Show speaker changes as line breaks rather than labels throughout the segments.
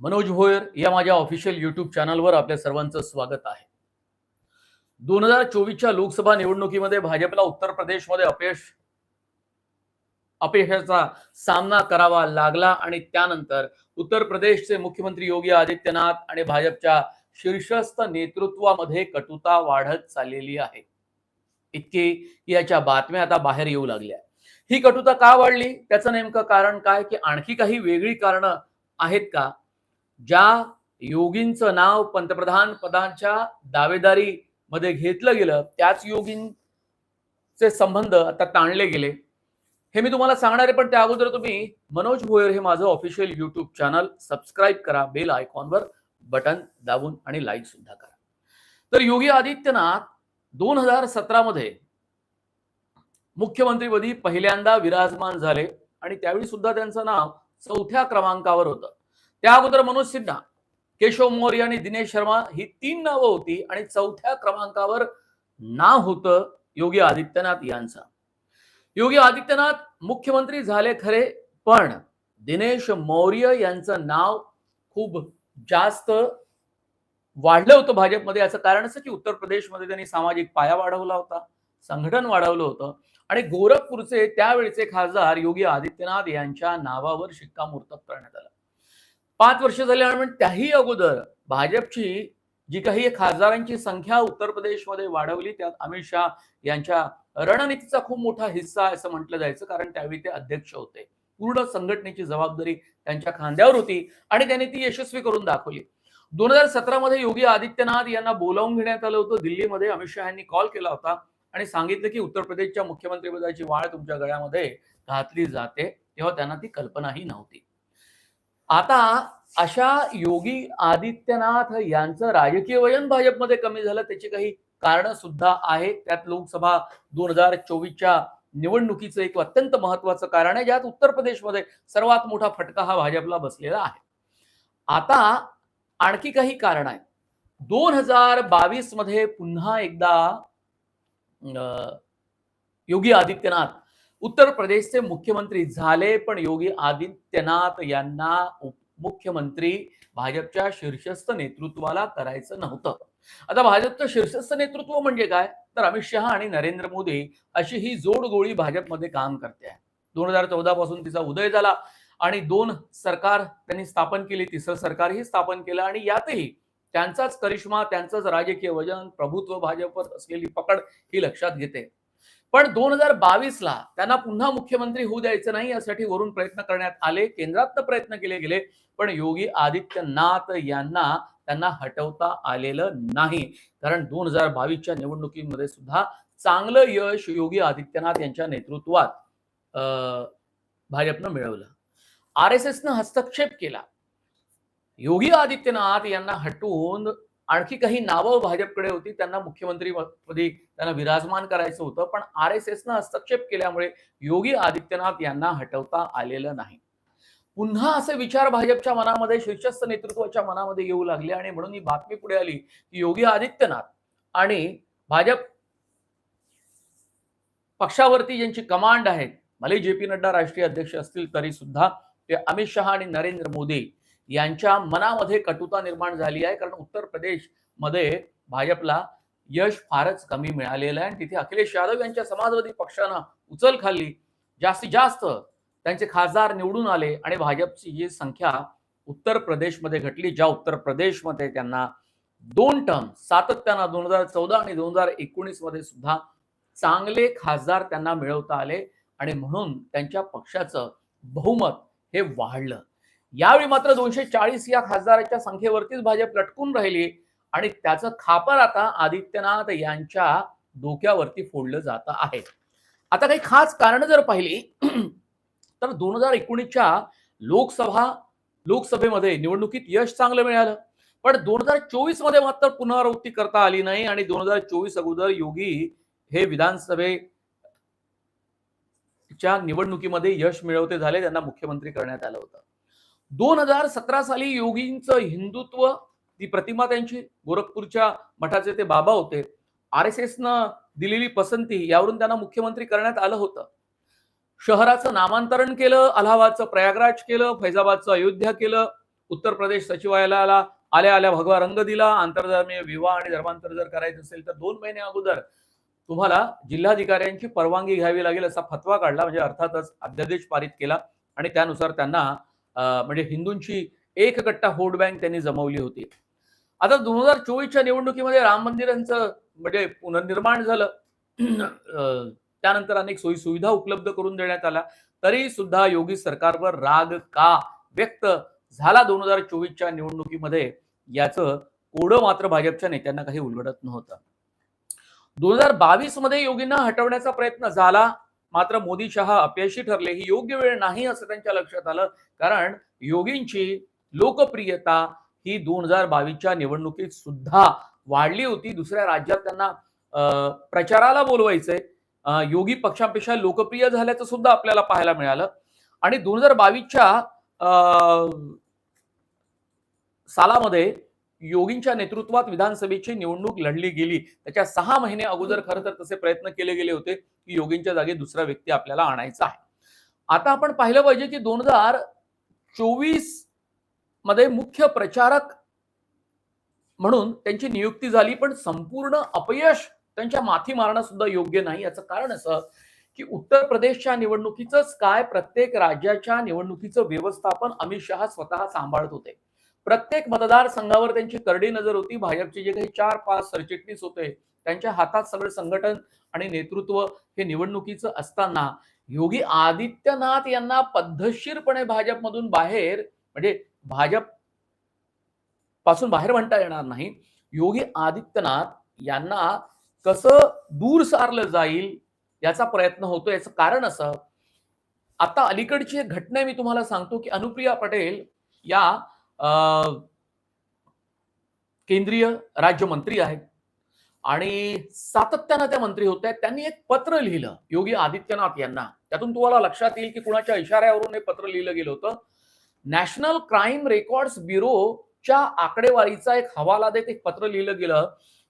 मनोज भोयर या माझ्या official YouTube चॅनलवर आपल्या सर्वांचं स्वागत आहे. दोन हजार चोवीसच्या लोकसभा निवडणुकीमध्ये भाजपला उत्तर प्रदेशमध्ये अपयश अपयशाचा सामना करावा लागला आणि त्यानंतर उत्तर प्रदेशचे मुख्यमंत्री योगी आदित्यनाथ आणि भाजपच्या शीर्षस्थ नेतृत्वामध्ये कटुता वाढत चाललेली आहे. इतकी की याच्या बातम्या आता बाहेर येऊ लागल्या ही कटुता का वाढली? त्याचं नेमकं कारण काय? की आणखी काही वेगळी कारणं आहेत का? ज्या योगींचं नाव पंतप्रधान पदांच्या दावेदारी मध्ये घेतलं गेलं त्याच योगींचे संबंध आता ताणले गेले. हे मी तुम्हाला सांगणार आहे पण त्या अगोदर तुम्ही मनोज भोयर हे माझं ऑफिशियल युट्यूब चॅनल सबस्क्राईब करा बेल आयकॉनवर बटन दाबून आणि लाईक सुद्धा करा. तर योगी आदित्यनाथ दोन हजार सतरा मध्ये मुख्यमंत्रीपदी पहिल्यांदा विराजमान झाले आणि त्यावेळी सुद्धा त्यांचं नाव चौथ्या क्रमांकावर होतं. त्या अगोदर मनोज सिन्हा केशव मौर्य आणि दिनेश शर्मा ही तीन नावं होती आणि चौथ्या क्रमांकावर नाव होतं योगी आदित्यनाथ यांचा. योगी आदित्यनाथ मुख्यमंत्री झाले खरे पण दिनेश मौर्य यांचं नाव खूप जास्त वाढलं होतं भाजपमध्ये. याचं कारण असं की उत्तर प्रदेशमध्ये त्यांनी सामाजिक पाया वाढवला होता संघटन वाढवलं होतं आणि गोरखपूरचे त्यावेळचे खासदार योगी आदित्यनाथ यांच्या नावावर शिक्कामोर्तब करण्यात आलं. पाच वर्ष झाले आणि त्याही अगोदर भाजपची जी काही खासदारांची संख्या उत्तर प्रदेशमध्ये वाढवली त्यात अमित शहा यांच्या रणनीतीचा खूप मोठा हिस्सा आहे असं म्हटलं जायचं कारण त्यावेळी ते अध्यक्ष होते. पूर्ण संघटनेची जबाबदारी त्यांच्या खांद्यावर होती आणि त्यांनी ती यशस्वी करून दाखवली. दोन हजार सतरा मध्ये योगी आदित्यनाथ यांना बोलावून घेण्यात आलं होतं. दिल्लीमध्ये अमित शहा यांनी कॉल केला होता आणि सांगितलं की उत्तर प्रदेशच्या मुख्यमंत्रीपदाची वाळ तुमच्या गळ्यामध्ये घातली जाते तेव्हा त्यांना ती कल्पनाही नव्हती. आता अशा योगी आदित्यनाथ यांचं राजकीय वयन भाजपमध्ये कमी झालं त्याची काही कारण सुद्धा आहेत. त्यात लोकसभा दोन हजार चोवीसच्या निवडणुकीचं एक अत्यंत महत्वाचं कारण आहे ज्यात उत्तर प्रदेशमध्ये सर्वात मोठा फटका हा भाजपला बसलेला आहे. आता आणखी काही कारण आहे दोन हजार बावीसमध्ये पुन्हा एकदा अं, योगी आदित्यनाथ उत्तर प्रदेशचे मुख्यमंत्री झाले पण योगी आदित्यनाथ यांना मुख्यमंत्री भाजपच्या शीर्षस्थ नेतृत्वाला करायचं नव्हतं. आता भाजपचं शीर्षस्थ नेतृत्व म्हणजे काय? तर अमित शहा आणि नरेंद्र मोदी अशी ही जोडगोळी भाजपमध्ये काम करते आहे. दोन हजार चौदा पासून तिचा उदय झाला आणि दोन सरकार त्यांनी स्थापन केली तिसरं सरकारही स्थापन केलं आणि यातही त्यांचाच करिश्मा त्यांचंच राजकीय वजन प्रभुत्व भाजपवर असलेली पकड ही लक्षात घेते. पण दोन हजार बावीस ला त्यांना पुन्हा मुख्यमंत्री होऊ द्यायचं नाही यासाठी वरून प्रयत्न करण्यात आले. केंद्रात प्रयत्न केले गेले पण योगी आदित्यनाथ यांना त्यांना हटवता आलेलं नाही. कारण दोन हजार बावीसच्या निवडणुकीमध्ये सुद्धा चांगलं यश योगी आदित्यनाथ यांच्या नेतृत्वात अं, भाजपनं मिळवलं. आर एस एसनं हस्तक्षेप केला. योगी आदित्यनाथ यांना हटवून आणखी काही नावं भाजपकडे होती त्यांना मुख्यमंत्रीपदी त्यांना विराजमान करायचं होतं पण आर एस एसनं हस्तक्षेप केल्यामुळे योगी आदित्यनाथ यांना हटवता आलेलं नाही. पुन्हा असे विचार भाजपच्या मनामध्ये शीर्षस्थ नेतृत्वाच्या मनामध्ये येऊ लागले आणि म्हणून ही बातमी पुढे आली की योगी आदित्यनाथ आणि भाजप पक्षावरती ज्यांची कमांड आहे भले जे पी नड्डा राष्ट्रीय अध्यक्ष असतील तरी सुद्धा ते अमित शहा आणि नरेंद्र मोदी यांच्या मनामध्ये कटुता निर्माण झाली आहे. कारण उत्तर प्रदेशमध्ये भाजपला यश फारच कमी मिळालेलं आहे. आणि तिथे अखिलेश यादव यांच्या समाजवादी पक्षानं उचल खाल्ली. जास्तीत जास्त त्यांचे खासदार निवडून आले आणि भाजपची जी संख्या उत्तर प्रदेशमध्ये घटली ज्या उत्तर प्रदेशमध्ये त्यांना दोन टर्म सातत्यानं दोन हजार चौदा आणि दोन हजार एकोणीसमध्ये सुद्धा चांगले खासदार त्यांना मिळवता आले. आणि म्हणून त्यांच्या पक्षाचं बहुमत हे वाढलं. यावेळी मात्र दोनशे चाळीस या खासदाराच्या संख्येवरतीच भाजप लटकून राहिली आणि त्याचं खापर आता आदित्यनाथ यांच्या डोक्यावरती फोडलं जात आहे. आता काही खास कारण जर पाहिली तर दोन हजार एकोणीसच्या लोकसभा लोकसभेमध्ये निवडणुकीत यश चांगलं मिळालं. पण दोन हजार चोवीसमध्ये मात्र पुनरावृत्ती करता आली नाही आणि दोन हजार चोवीस अगोदर योगी हे विधानसभेच्या निवडणुकीमध्ये यश मिळवते झाले त्यांना मुख्यमंत्री करण्यात आलं होतं. दोन हजार सतरा साली योगींचं हिंदुत्व ती प्रतिमा त्यांची गोरखपूरच्या मठाचे ते बाबा होते. आर एस एसनं दिलेली पसंती यावरून त्यांना मुख्यमंत्री करण्यात आलं होतं. शहराचं नामांतरण केलं अलाहाबादचं प्रयागराज केलं फैजाबादचं अयोध्या केलं उत्तर प्रदेश सचिवालयाला आल्या आल्या भगवा रंग दिला आंतरधर्मीय विवाह आणि धर्मांतर जर करायचं असेल तर दोन महिने अगोदर तुम्हाला जिल्हाधिकाऱ्यांची परवानगी घ्यावी लागेल असा फतवा काढला म्हणजे अर्थातच अध्यादेश पारित केला आणि त्यानुसार त्यांना म्हणजे हिंदूंची एक गट्टा व्होट बँक त्यांनी जमवली होती. आता दोन हजार चोवीसच्या निवडणुकीमध्ये राम मंदिरांचं म्हणजे पुनर्निर्माण झालं. त्यानंतर अनेक सोयी सुविधा उपलब्ध करून देण्यात आल्या. तरी सुद्धा योगी सरकारवर राग का व्यक्त झाला दोन हजार चोवीसच्या निवडणुकीमध्ये? याचं कोडं मात्र भाजपच्या नेत्यांना काही उलगडत नव्हतं. दोन हजार बावीसमध्ये योगींना हटवण्याचा प्रयत्न झाला. मात्र मोदी शहा अपयशी ठरले ही योग्य वेळ नाही असं त्यांच्या लक्षात आलं. कारण योगींची लोकप्रियता ही दोन हजार बावीसच्या निवडणुकीत सुद्धा वाढली होती. दुसऱ्या राज्यात त्यांना प्रचाराला बोलवायचंय योगी पक्षापेक्षा लोकप्रिय झाल्याचं सुद्धा आपल्याला पाहायला मिळालं. आणि दोन हजार बावीसच्या सालामध्ये योगींच्या नेतृत्वात विधानसभेची निवडणूक लढली गेली. त्याच्या सहा महिने अगोदर खरं तर तसे प्रयत्न केले गेले होते. की योगींच्या जागी दुसरा व्यक्ती आपल्याला आणायचा आहे. आता आपण पाहिलं पाहिजे की दोन हजार चोवीसमध्ये मुख्य प्रचारक म्हणून त्यांची नियुक्ती झाली पण संपूर्ण अपयश त्यांच्या माथी मारणं सुद्धा योग्य नाही. याचं कारण असं की उत्तर प्रदेशच्या निवडणुकीचंच काय प्रत्येक राज्याच्या निवडणुकीचं व्यवस्थापन अमित शहा स्वतः सांभाळत होते. प्रत्येक मतदारसंघावर त्यांची करडी नजर होती. भाजपचे जे काही चार पाच सरचिटणीस होते त्यांच्या हातात सगळं संघटन आणि नेतृत्व हे निवडणुकीचं असताना योगी आदित्यनाथ यांना पद्धतशीरपणे भाजपमधून बाहेर म्हणजे भाजपपासून बाहेर म्हणता येणार नाही. योगी आदित्यनाथ यांना कसं दूर सारलं जाईल याचा प्रयत्न होतो याचं कारण असं. आता अलीकडची एक घटना मी तुम्हाला सांगतो की अनुप्रिया पटेल या अं, केंद्रीय राज्यमंत्री आहेत. आणि सातत्यानं त्या मंत्री होत आहेत. त्यांनी एक पत्र लिहिलं योगी आदित्यनाथ यांना. त्यातून तुम्हाला लक्षात येईल की कुणाच्या इशाऱ्यावरून हे पत्र लिहिलं गेलं होतं. नॅशनल क्राईम रेकॉर्ड्स ब्युरोच्या आकडेवारीचा एक हवाला देत एक पत्र लिहिलं गेलं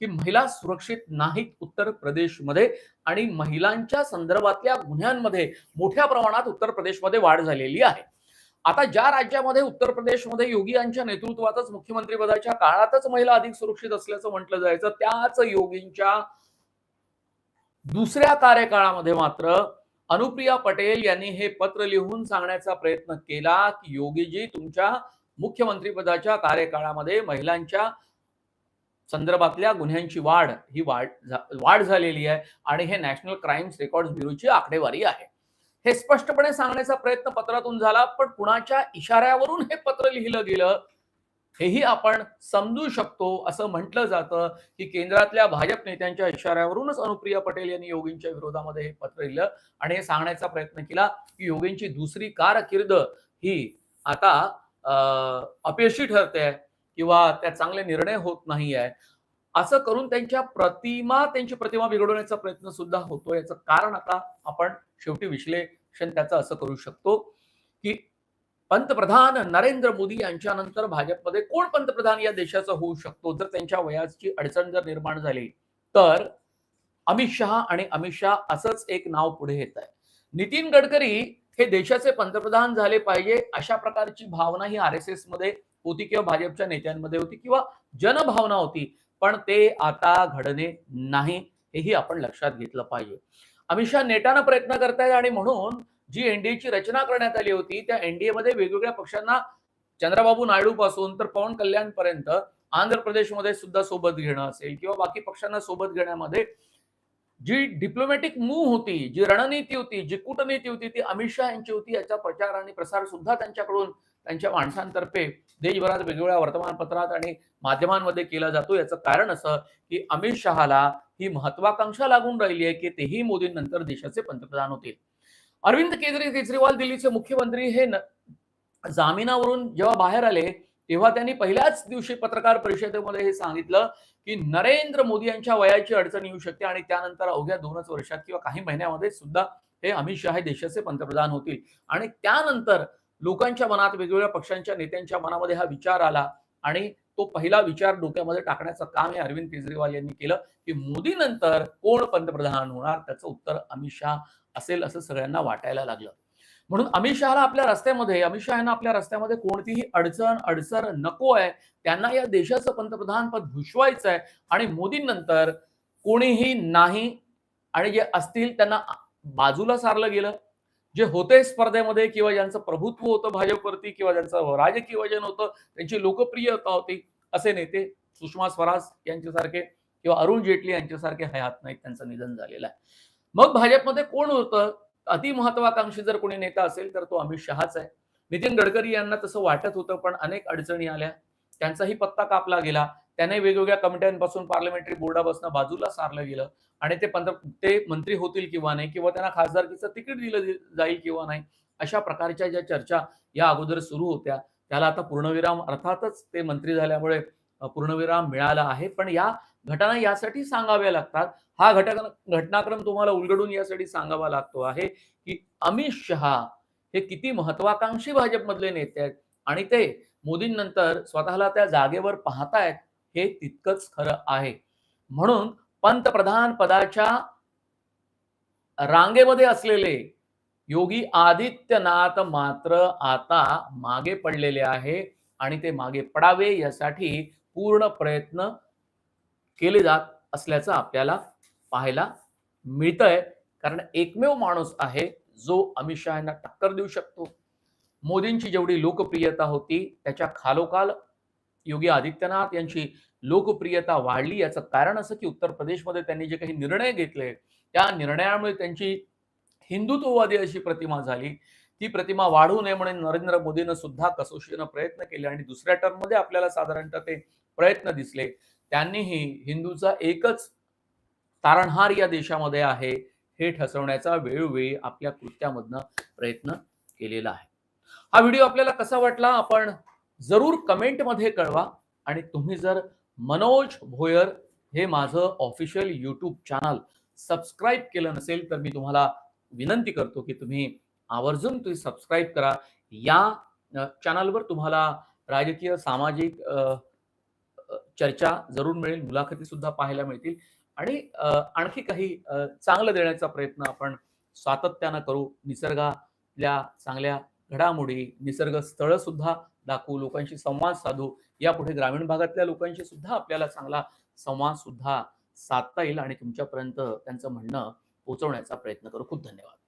की महिला सुरक्षित नाहीत उत्तर प्रदेशमध्ये आणि महिलांच्या संदर्भातल्या गुन्ह्यांमध्ये मोठ्या प्रमाणात उत्तर प्रदेशमध्ये वाढ झालेली आहे. आता ज्या राज्यामध्ये उत्तर प्रदेशमध्ये योगी यांच्या नेतृत्वातच मुख्यमंत्रीपदाच्या काळातच महिला अधिक सुरक्षित असल्याचं म्हटलं जायचं त्याच योगींच्या दुसऱ्या कार्यकाळामध्ये मात्र अनुप्रिया पटेल यांनी हे पत्र लिहून सांगण्याचा प्रयत्न केला की योगीजी तुमच्या मुख्यमंत्रीपदाच्या कार्यकाळामध्ये महिलांच्या संदर्भातल्या गुन्ह्यांची वाढ ही वाढ वाढ झालेली आहे आणि हे नॅशनल क्राईम्स रेकॉर्ड ब्युरोची आकडेवारी आहे. हे स्पष्टपणे सांगण्याचा प्रयत्न पत्रातून झाला पण कुणाच्या इशाऱ्यावरून हे पत्र लिहिलं गेलं हेही आपण समजू शकतो. असं म्हटलं जातं की केंद्रातल्या भाजप नेत्यांच्या इशाऱ्यावरूनच अनुप्रिया पटेल यांनी योगींच्या विरोधामध्ये हे पत्र लिहिलं आणि हे सांगण्याचा प्रयत्न केला की योगींची दुसरी कारकीर्द ही आता अपयशी ठरते किंवा त्या चांगले निर्णय होत नाही आहे असं करून त्यांच्या प्रतिमा त्यांची प्रतिमा बिघडवण्याचा प्रयत्न सुद्धा होतो याचं कारण आता आपण शेवटी विश्लेषण त्याचं असं करू शकतो की पंतप्रधान नरेंद्र मोदी यांच्यानंतर भाजपमध्ये कोण पंतप्रधान या देशाचा होऊ शकतो? जर त्यांच्या वयाची अडचण जर निर्माण झाली तर अमित शहा आणि अमित शहा असंच एक नाव पुढे येत आहे. नितीन गडकरी हे देशाचे पंतप्रधान झाले पाहिजे अशा प्रकारची भावना ही आर एस एसमध्ये होती किंवा भाजपच्या नेत्यांमध्ये होती किंवा जनभावना होती. पण ते आता घडणे नाही हेही आपण लक्षात घेतलं पाहिजे. अमित शहा नेटानं प्रयत्न करतायत आणि म्हणून जी एनडीएची रचना करण्यात आली होती त्या एनडीए मध्ये वेगवेगळ्या पक्षांना चंद्रबाबू नायडू पासून तर पवन कल्याण पर्यंत आंध्र प्रदेशमध्ये सुद्धा सोबत घेणं असेल किंवा बाकी पक्षांना सोबत घेण्यामध्ये जी डिप्लोमॅटिक मूव्ह होती जी रणनीती होती जी कूटनीती होती ती अमित शहा यांची होती याचा प्रचार आणि प्रसार सुद्धा त्यांच्याकडून त्यांच्या माणसांतर्फे देशभरात वेगवेगळ्या वर्तमानपत्रात आणि माध्यमांमध्ये केला जातो. याचं कारण असं की अमित शहाला ही महत्वाकांक्षा लागून राहिली आहे की तेही मोदींनंतर देशाचे पंतप्रधान होतील. अरविंद केजरी केजरीवाल दिल्लीचे मुख्यमंत्री हे जामिनावरून जेव्हा बाहेर आले तेव्हा त्यांनी पहिल्याच दिवशी पत्रकार परिषदेमध्ये हे सांगितलं की नरेंद्र मोदी यांच्या वयाची अडचण येऊ शकते आणि त्यानंतर अवघ्या दोनच वर्षात किंवा काही महिन्यामध्ये सुद्धा हे अमित शहा हे देशाचे पंतप्रधान होतील. आणि त्यानंतर लोकांच्या मनात वेगवेगळ्या पक्षांच्या नेत्यांच्या मनामध्ये हा विचार आला आणि तो पहिला विचार डोक्यामध्ये टाकण्याचं काम हे अरविंद केजरीवाल यांनी केलं की मोदी नंतर कोण पंतप्रधान होणार त्याचं उत्तर अमित शहा असेल असं सगळ्यांना वाटायला लागलं. म्हणून अमित शहाला आपल्या रस्त्यामध्ये अमित शहा यांना आपल्या रस्त्यामध्ये कोणतीही अडचण अडचण नको आहे. त्यांना या देशाचं पंतप्रधान पद भूषवायचं आहे आणि मोदींनंतर कोणीही नाही आणि जे असतील त्यांना बाजूला सारलं गेलं. जे होते स्पर्धेमध्ये किंवा ज्यांचं प्रभुत्व होतं भाजपवरती किंवा ज्यांचं राजकीय वजन होतं त्यांची लोकप्रियता होती असे नेते सुषमा स्वराज यांच्यासारखे किंवा अरुण जेटली यांच्यासारखे हयात नाहीत त्यांचं निधन झालेलं आहे. मग भाजपमध्ये कोण होतं? अति महत्वाकांक्षी जर कोणी नेता असेल तर तो अमित शहाच आहे. नितीन गडकरी यांना तसं वाटत होतं पण अनेक अडचणी आल्या. त्यांचाही पत्ता कापला गेला. त्याने वेगवेगळ्या कमिट्यांपासून पार्लमेंटरी बोर्डापासून बाजूला सारलं गेलं. आणि ते पंत ते मंत्री होतील किंवा नाही किंवा त्यांना खासदारकीचं तिकीट दिलं जाईल किंवा नाही अशा प्रकारच्या ज्या चर्चा या अगोदर सुरू होत्या त्याला आता पूर्णविराम अर्थातच ते मंत्री झाल्यामुळे पूर्णविराम मिळाला आहे. पण या घटना यासाठी सांगाव्या लागतात. हा घटना घटनाक्रम तुम्हाला उलगडून यासाठी सांगावा लागतो आहे की अमित शहा हे किती महत्वाकांक्षी भाजपमधले नेते आहेत. आणि ते मोदींनंतर स्वतःला त्या जागेवर पाहतायत. हे तितकंच खरं आहे. म्हणून पंतप्रधान पदाच्या रांगेमध्ये असलेले योगी आदित्यनाथ मात्र आता मागे पडलेले आहे आणि ते मागे पडावे यासाठी पूर्ण प्रयत्न केले जात असल्याचं आपल्याला पाहायला मिळतंय. कारण एकमेव माणूस आहे जो अमित शहा यांना टक्कर देऊ शकतो. मोदींची जेवढी लोकप्रियता होती त्याच्या खालोखाल योगी आदित्यनाथ यांची लोकप्रियता वाढली. याचं कारण असं की उत्तर प्रदेशमध्ये त्यांनी जे काही निर्णय घेतले त्या निर्णयामुळे त्यांची हिंदुत्ववादी अशी प्रतिमा झाली. ती प्रतिमा वाढू नये म्हणून नरेंद्र मोदीनं सुद्धा कसोशीनं प्रयत्न केले आणि दुसऱ्या टर्ममध्ये आपल्याला साधारणतः ते प्रयत्न दिसले. त्यांनीही हिंदूचा एकच तारणहार या देशामध्ये आहे हे ठसवण्याचा वेळोवेळी आपल्या कृत्यामधनं प्रयत्न केलेला आहे. हा व्हिडिओ आपल्याला कसा वाटला? आपण जरूर कमेंटमध्ये कळवा. आणि तुम्ही जर मनोज भोयर हे माझं ऑफिशियल यूट्यूब चॅनल सबस्क्राईब केलं नसेल तर मी तुम्हाला विनंती करतो की तुम्ही आवर्जून तुम्ही सबस्क्राईब करा. या चॅनलवर तुम्हाला राजकीय सामाजिक चर्चा जरूर मिळेल मुलाखती सुद्धा पाहायला मिळतील. आणि आणखी काही चांगलं देण्याचा प्रयत्न आपण सातत्यानं करू. निसर्गातल्या चांगल्या घडामोडी निसर्ग स्थळ सुद्धा दाखवू लोकांशी संवाद साधू. यापुढे ग्रामीण भागातल्या लोकांशी सुद्धा आपल्याला चांगला संवाद सुद्धा साधता येईल आणि तुमच्यापर्यंत त्यांचं म्हणणं पोहोचवण्याचा प्रयत्न करू. खूप धन्यवाद.